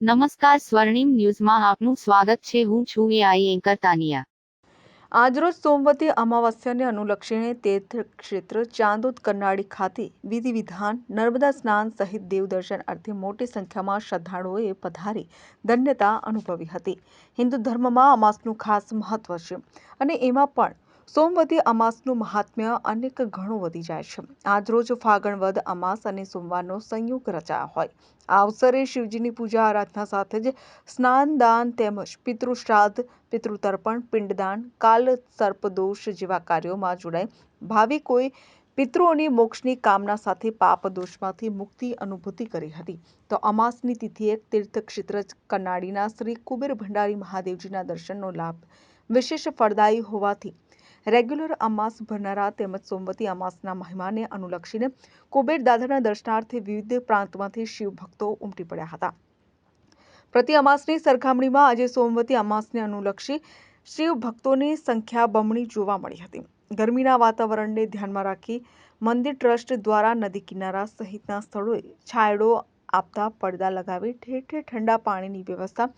નમસ્કાર સ્વર્ણિમ ન્યૂઝમાં આપનું સ્વાગત છે. હું છું એઆઈ એન્કર તાનિયા. આજરોજ સોમવતી અમાવસ્યાને અનુલક્ષીને તીર્થ ક્ષેત્ર ચાંદોદ કરનાળી ખાતે વિધિ વિધાન નર્મદા સ્નાન સહિત દેવદર્શન અર્થે મોટી સંખ્યામાં શ્રદ્ધાળુઓએ પધારી ધન્યતા અનુભવી હતી. હિન્દુ ધર્મમાં અમાસનું ખાસ મહત્વ છે અને એમાં પણ સોમવતી અમાસનું મહાત્મ્ય અનેક ઘણું વધી જાય છે. આજરોજ ફાગણ વદ અમાસ અને સોમવારનો સંયોગ રચાયા હોય. આ અવસરે શિવજીની પૂજા, આરાધના સાથે જ સ્નાન, દાન તેમજ પિતૃશ્રાદ્ધ, પિતૃતર્પણ, પિંડદાન, કાલ સર્પદોષ જેવા કાર્યોમાં જોડાઈ ભાવિકોએ પિતૃઓની મોક્ષની કામના સાથે પાપ દોષમાંથી મુક્તિ અનુભૂતિ કરી હતી. તો અમાસની તિથિએ તીર્થક્ષેત્ર કનાડીના શ્રી કુબેર ભંડારી મહાદેવજીના દર્શનનો લાભ વિશેષ ફળદાયી હોવાથી રેગ્યુલર અમાસ ભરનારા તેમજ સોમવતી અમાસના મહિમાને અનુલક્ષીને કુબેર દાદાના દર્શનાર્થે વિવિધ પ્રાંતમાંથી શિવ ભક્તો ઉમટી પડ્યા હતા. પ્રતિ અમાસની સરખામણીમાં આજે સોમવતી અમાસને અનુલક્ષી શિવ ભક્તોની સંખ્યા બમણી જોવા મળી હતી. ગરમીના વાતાવરણને ધ્યાનમાં રાખી મંદિર ટ્રસ્ટ દ્વારા નદી કિનારા સહિતના સ્થળોએ છાંયડો આપતા પડદા લગાવી ઠેર ઠેર ઠંડા પાણીની વ્યવસ્થા.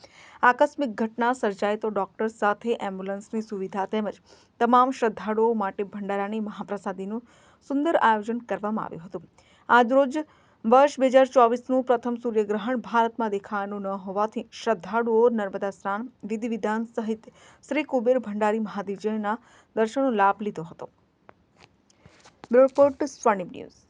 આકસ્મિક ઘટના સર્જાય તો ડોક્ટર સાથે એમ્બ્યુલન્સની સુવિધા તેમજ તમામ શ્રદ્ધાળુઓ માટે ભંડારાની મહાપ્રસાદીનું સુંદર આયોજન કરવામાં આવ્યું હતું. આજરોજ વર્ષ બે હજાર ચોવીસનું પ્રથમ સૂર્યગ્રહણ ભારતમાં દેખાવાનું ન હોવાથી શ્રદ્ધાળુઓ નર્મદા સ્નાન, વિધિ વિધાન સહિત શ્રી કુબેર ભંડારી મહાદેવજીના દર્શનનો લાભ લીધો હતો. Bureau report Swarnim news.